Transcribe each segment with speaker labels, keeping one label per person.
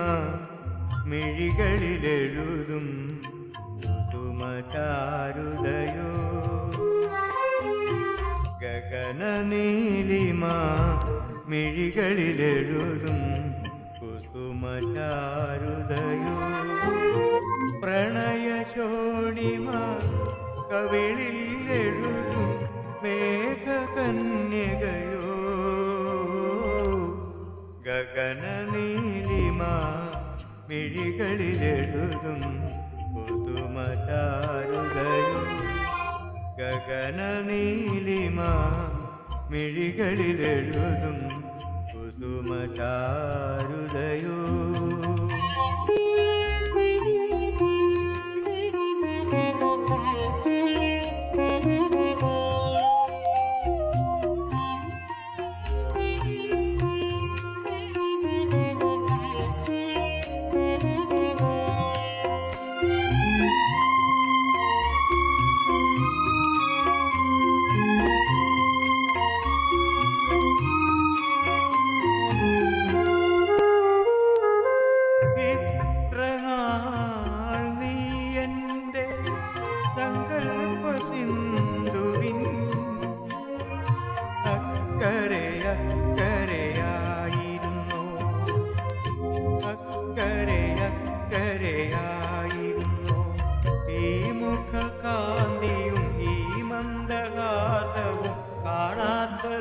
Speaker 1: നീലിമ മിഴികളിലെഴുതും ഋതുമതാരുദയോ. ഗഗന നീലിമ മിഴികളിലെഴുതും കുസുമചാരുതയോ പ്രണയശോണിമ കവിളിലെഴുതും മേഘകന്യകയോ. മിഴികളിലെഴുതും പുതുമചാരുതയോ ഗഗനനീലിമ മിഴികളിലെഴുതും പുതുമചാരുതയോ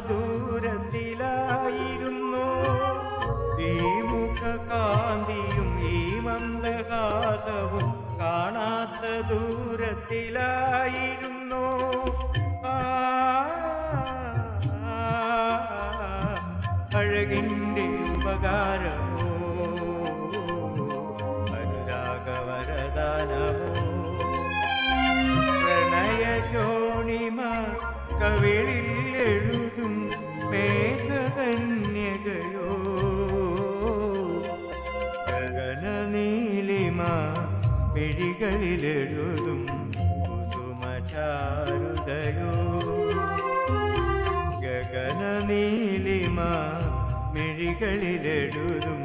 Speaker 1: ദൂരത്തിലായിരുന്നു ഈ മുഖകാന്തിയും ഈ മന്ദഹാസവും കാണാത്ത ദൂരത്തിലായിരുന്നു അഴകിന്റെ ഉപകാരമോ മിഴികളിലെഴുതും പുതുമചാരുതയോ? ഗഗനനീലിമ മിഴികളിലെഴുതും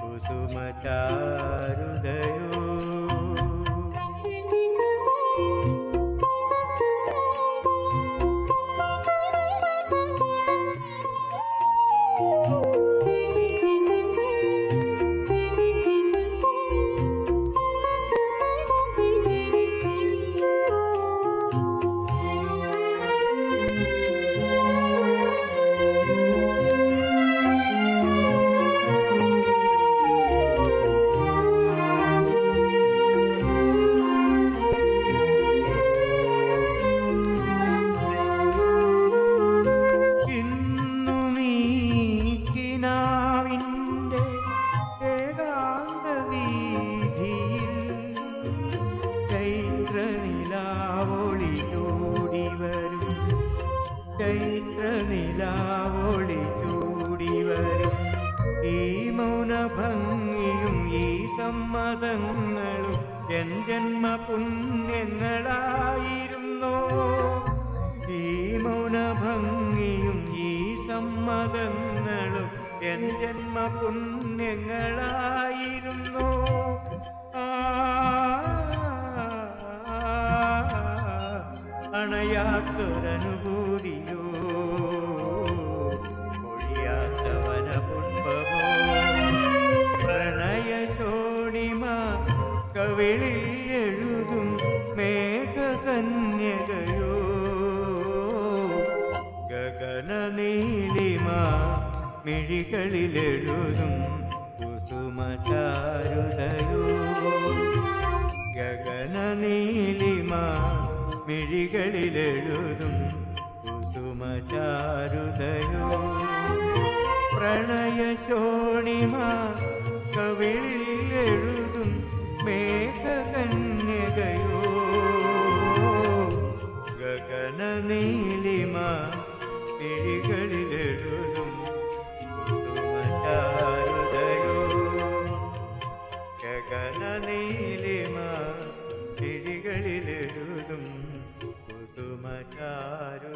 Speaker 1: പുതുമചാരുതയോ ഈ മൗനഭംഗിയും ഈ സമ്മതങ്ങളും എൻ ജന്മ പുണ്യങ്ങളായിരുന്നോ ഈ മൗനഭംഗിയും ഈ സമ്മതങ്ങളും എൻ ജന്മ പുണ്യങ്ങളായിരുന്നു ആ, കവിളിൽ എഴുതും മേഘകന്യകയോ. ഗഗന നീലിമ മിഴികളിലെഴുതും കുസുമചാരുതയോ ഗഗന നീലിമ മിഴികളിലെഴുതും കുസുമചാരുതയോ പ്രണയശോണിമ കവിളിൽ എഴുതും മേഘകന്യകയോ? നീലിമ ഗഗന നീലിമ പുതുമചാരുതയോ